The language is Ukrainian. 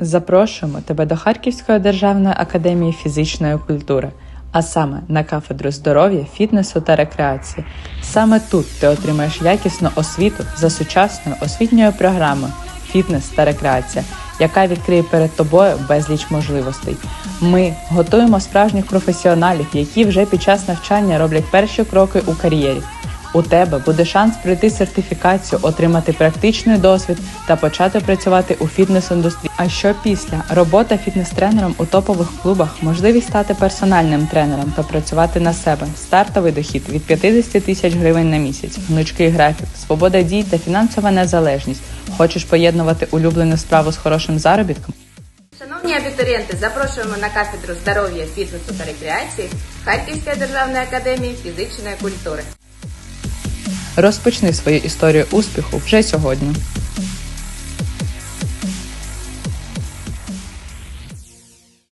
Запрошуємо тебе до Харківської державної академії фізичної культури, а саме на кафедру здоров'я, фітнесу та рекреації. Саме тут ти отримаєш якісну освіту за сучасною освітньою програмою Фітнес та рекреація, яка відкриє перед тобою безліч можливостей. Ми готуємо справжніх професіоналів, які вже під час навчання роблять перші кроки у кар'єрі. У тебе буде шанс пройти сертифікацію, отримати практичний досвід та почати працювати у фітнес-індустрії. А що після робота фітнес-тренером у топових клубах, можливість стати персональним тренером та працювати на себе, стартовий дохід від 50 тисяч гривень на місяць, гнучкий графік, свобода дій та фінансова незалежність. Хочеш поєднувати улюблену справу з хорошим заробітком? Шановні абітурієнти, запрошуємо на кафедру здоров'я, фітнесу та рекреації Харківської державної академії фізичної культури. Розпочни свою історію успіху вже сьогодні.